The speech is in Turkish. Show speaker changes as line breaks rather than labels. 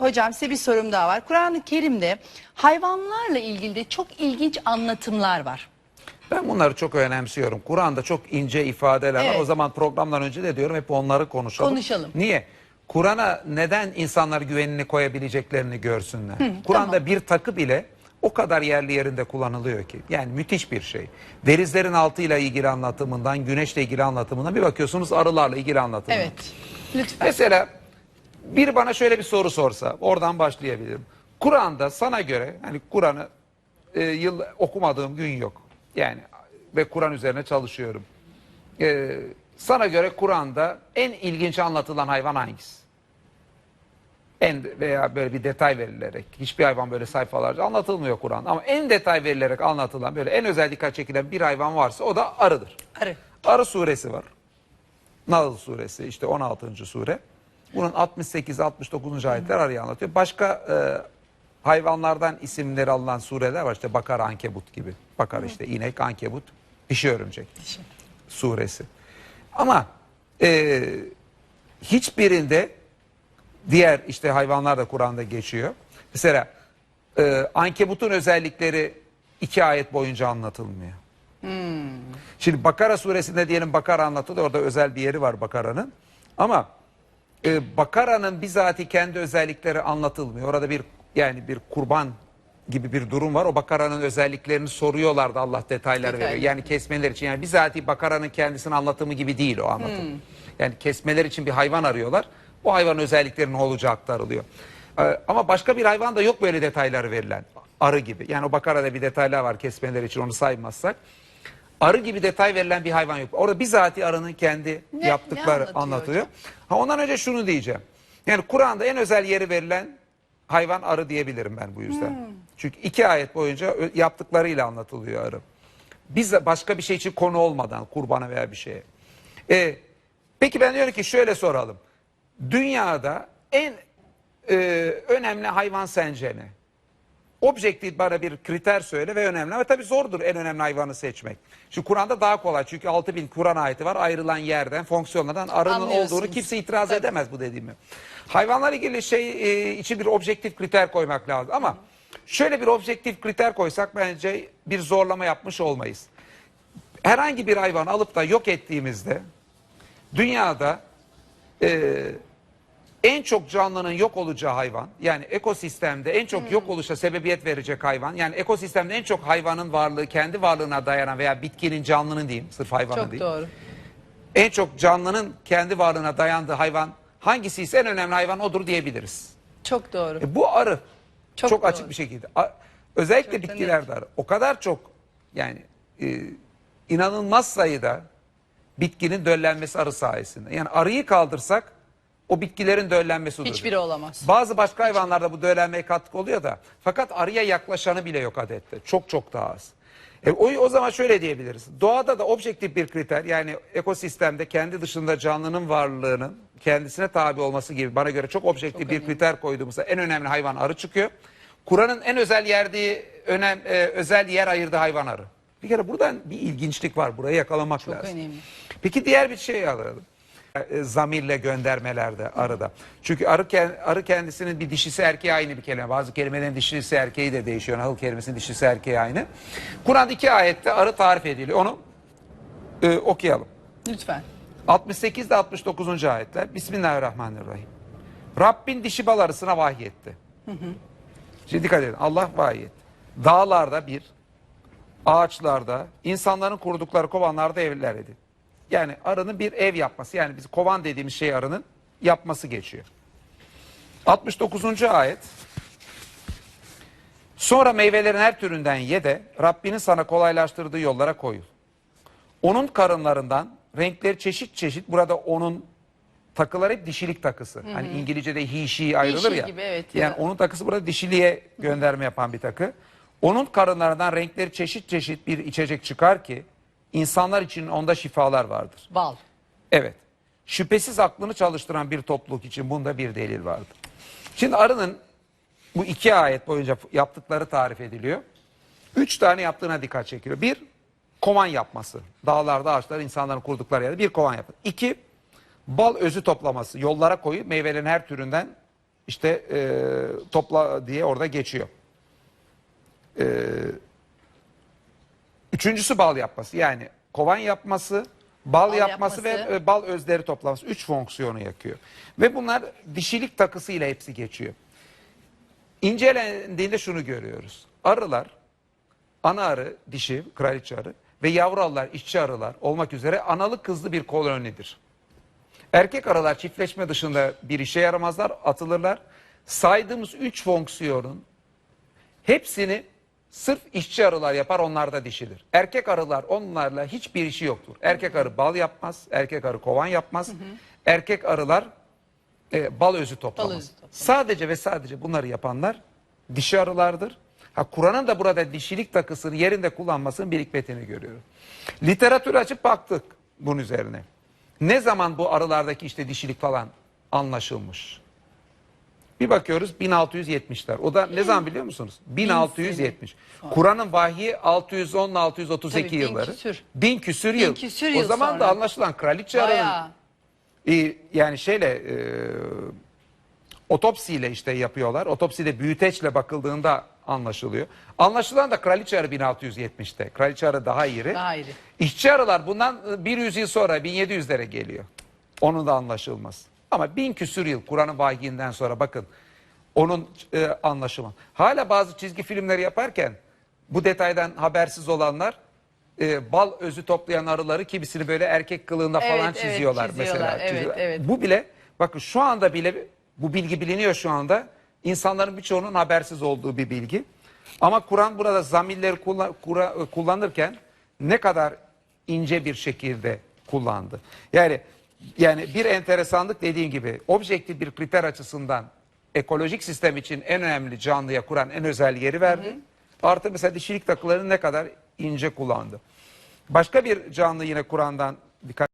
hocam size bir sorum daha var. Kur'an-ı Kerim'de hayvanlarla ilgili de çok ilginç anlatımlar var.
Ben bunları çok önemsiyorum. Kur'an'da çok ince ifadeler var.
Evet.
O zaman programdan önce de diyorum hep onları konuşalım.
Konuşalım.
Niye? Kur'an'a neden insanlar güvenini koyabileceklerini görsünler. Kur'an'da bir takı bile o kadar yerli yerinde kullanılıyor ki. Yani müthiş bir şey. Denizlerin altıyla ilgili anlatımından, güneşle ilgili anlatımından bir bakıyorsunuz arılarla ilgili anlatımından.
Evet. Lütfen.
Mesela bir bana şöyle bir soru sorsa, oradan başlayabilirim. Kur'an'da sana göre, hani Kur'an'ı e, yıl okumadığım gün yok. Yani ve Kur'an üzerine çalışıyorum. E, sana göre Kur'an'da en ilginç anlatılan hayvan hangisi? En veya böyle bir detay verilerek, hiçbir hayvan böyle sayfalarca anlatılmıyor Kur'an'da ama en detay verilerek anlatılan böyle en özel dikkat çekilen bir hayvan varsa o da arıdır.
Arı.
Arı suresi var. Nahl suresi işte 16. sure. Bunun 68-69. ayetler arayı anlatıyor. Başka e, hayvanlardan isimleri alınan sureler var. İşte Bakar, Ankebut gibi. Bakar işte inek, Ankebut, dişi örümcek suresi. Ama e, hiçbirinde diğer işte hayvanlar da Kur'an'da geçiyor. Mesela e, Ankebut'un özellikleri iki ayet boyunca anlatılmıyor. Şimdi Bakara suresinde diyelim Bakara anlatılıyor. Orada özel bir yeri var Bakara'nın. Ama e, Bakara'nın bizatihi kendi özellikleri anlatılmıyor. Orada bir yani bir kurban gibi bir durum var. O Bakara'nın özelliklerini soruyorlardı Allah detaylar
Detaylı.
veriyor. Yani kesmeler için yani bizatihi Bakara'nın kendisinin anlatımı gibi değil o anlatım. Yani kesmeler için bir hayvan arıyorlar. O hayvanın özellikleri ne olacağı aktarılıyor. Ee, ama başka bir hayvan da yok böyle detayları verilen. Arı gibi. Yani o Bakara'da bir detaylar var kesmeler için onu saymazsak. Arı gibi detay verilen bir hayvan yok. Orada bizatihi arının kendi
Ne-
yaptıkları
anlatıyor
anlatılıyor. Ha ondan önce şunu diyeceğim. Yani Kur'an'da en özel yeri verilen hayvan arı diyebilirim ben bu yüzden.
Hmm.
Çünkü iki ayet boyunca ö- yaptıklarıyla anlatılıyor arı. Biz de başka bir şey için konu olmadan kurbana veya bir şeye. Ee, peki ben diyorum ki şöyle soralım. Dünyada en e, önemli hayvan sence ne? Objektif bana bir kriter söyle ve önemli. Ama tabii zordur en önemli hayvanı seçmek. Şimdi Kur'an'da daha kolay çünkü 6000 Kur'an ayeti var. Ayrılan yerden, fonksiyonlardan arının olduğunu kimse itiraz edemez bu dediğimi. Hayvanlarla ilgili şey e, için bir objektif kriter koymak lazım. Ama şöyle bir objektif kriter koysak bence bir zorlama yapmış olmayız. Herhangi bir hayvan alıp da yok ettiğimizde dünyada e, en çok canlının yok olacağı hayvan yani ekosistemde en çok yok oluşa sebebiyet verecek hayvan yani ekosistemde en çok hayvanın varlığı kendi varlığına dayanan veya bitkinin canlının diyeyim sırf hayvanın
Çok
değil.
doğru.
En çok canlının kendi varlığına dayandığı hayvan hangisi ise en önemli hayvan odur diyebiliriz.
Çok doğru.
E, bu arı çok,
Çok
açık
doğru.
bir şekilde. A- özellikle
Çok da
bitkilerde arı. O kadar çok yani e, inanılmaz sayıda bitkinin döllenmesi arı sayesinde. Yani arıyı kaldırsak o bitkilerin döllenmesi durur.
Hiçbiri olamaz.
Bazı başka hayvanlarda bu döllenmeye katkı oluyor da fakat arıya yaklaşanı bile yok adette. Çok çok daha az. E, o, o zaman şöyle diyebiliriz. Doğada da objektif bir kriter yani ekosistemde kendi dışında canlının varlığının kendisine tabi olması gibi bana göre çok objektif bir kriter koyduğumuzda en önemli hayvan arı çıkıyor. Kur'an'ın en özel yerdiği önem e, özel yer ayırdığı hayvan arı. Bir kere buradan bir ilginçlik var. Burayı yakalamak
Çok
lazım.
önemli.
Peki diğer bir şey alalım. E, Zamirle göndermelerde arıda. Çünkü arı, arı kendisinin bir dişisi erkeği aynı bir kelime. Bazı kelimelerin dişisi erkeği de değişiyor. Nahıl kelimesinin dişisi erkeği aynı. Kur'an'da iki ayette arı tarif ediliyor. Onu e, okuyalım.
Lütfen.
68 ile 69. ayetler. Bismillahirrahmanirrahim. Rabbin dişi bal arısına vahyetti. Şimdi dikkat edin. Allah vahyetti. Dağlarda bir, ağaçlarda, insanların kurdukları kovanlarda evler edin. Yani arının bir ev yapması. Yani biz kovan dediğimiz şey arının yapması geçiyor. 69. ayet. Sonra meyvelerin her türünden ye de Rabbinin sana kolaylaştırdığı yollara koyul. Onun karınlarından renkleri çeşit çeşit burada onun takıları hep dişilik takısı. Hani İngilizce'de she ayrılır ya.
gibi, evet,
yani
ya.
onun takısı burada dişiliğe gönderme yapan bir takı. Onun karınlarından renkleri çeşit çeşit bir içecek çıkar ki insanlar için onda şifalar vardır.
Bal.
Evet. Şüphesiz aklını çalıştıran bir topluluk için bunda bir delil vardır. Şimdi arının bu iki ayet boyunca yaptıkları tarif ediliyor. Üç tane yaptığına dikkat çekiliyor. Bir, kovan yapması. Dağlarda ağaçlar insanların kurdukları yerde bir kovan yapması. İki, bal özü toplaması. Yollara koyup meyvelerin her türünden işte e, topla diye orada geçiyor. E, üçüncüsü bal yapması. Yani kovan yapması, bal,
Bal
yapması,
yapması.
ve bal özleri toplaması. Üç fonksiyonu yakıyor. Ve bunlar dişilik takısıyla hepsi geçiyor. İncelendiğinde şunu görüyoruz. Arılar, ana arı, dişi, kraliçe arı ve yavru arılar, işçi arılar olmak üzere analı kızlı bir kolonidir. Erkek arılar çiftleşme dışında bir işe yaramazlar, atılırlar. Saydığımız üç fonksiyonun hepsini sırf işçi arılar yapar, onlar da dişidir. Erkek arılar onlarla hiçbir işi yoktur. Erkek arı bal yapmaz, erkek arı kovan yapmaz. Erkek arılar e, bal özü toplamaz.
Bal özü toplamaz.
Sadece ve sadece bunları yapanlar dişi arılardır. Ha Kur'an'ın da burada dişilik takısını yerinde kullanmasının bir hikmetini görüyorum. Literatürü açıp baktık bunun üzerine. Ne zaman bu arılardaki işte dişilik falan anlaşılmış? Bir bakıyoruz 1670'ler. O da ne zaman biliyor musunuz? 1670. Kur'an'ın vahyi 610 632
Tabii, bin
yılları.
küsür.
Bin küsür yıl.
küsür
o
yıl
zaman
sonra.
da anlaşılan kraliçe e, yani şeyle e, otopsiyle işte yapıyorlar. Otopside büyüteçle bakıldığında anlaşılıyor. Anlaşılan da kraliçe arı 1670'te. Kraliçe arı daha iri.
Daha iri.
İşçi arılar bundan e, bir yüzyıl sonra 1700'lere geliyor. Onun da anlaşılmaz. Ama bin küsür yıl Kur'an'ın vahyinden sonra bakın onun e, anlaşılmaz. Hala bazı çizgi filmleri yaparken bu detaydan habersiz olanlar e, bal özü toplayan arıları kimisini böyle erkek kılığında
Evet,
falan
evet,
çiziyorlar,
çiziyorlar.
mesela.
Evet, evet.
Bu bile bakın şu anda bile bu bilgi biliniyor şu anda. İnsanların birçoğunun habersiz olduğu bir bilgi. Ama Kur'an burada zamirleri kullan- kura- kullanırken ne kadar ince bir şekilde kullandı. Yani yani bir enteresanlık dediğim gibi objektif bir kriter açısından ekolojik sistem için en önemli canlıya Kur'an en özel yeri verdi. Artı mesela dişilik takılarını ne kadar ince kullandı. Başka bir canlı yine Kur'an'dan dikkat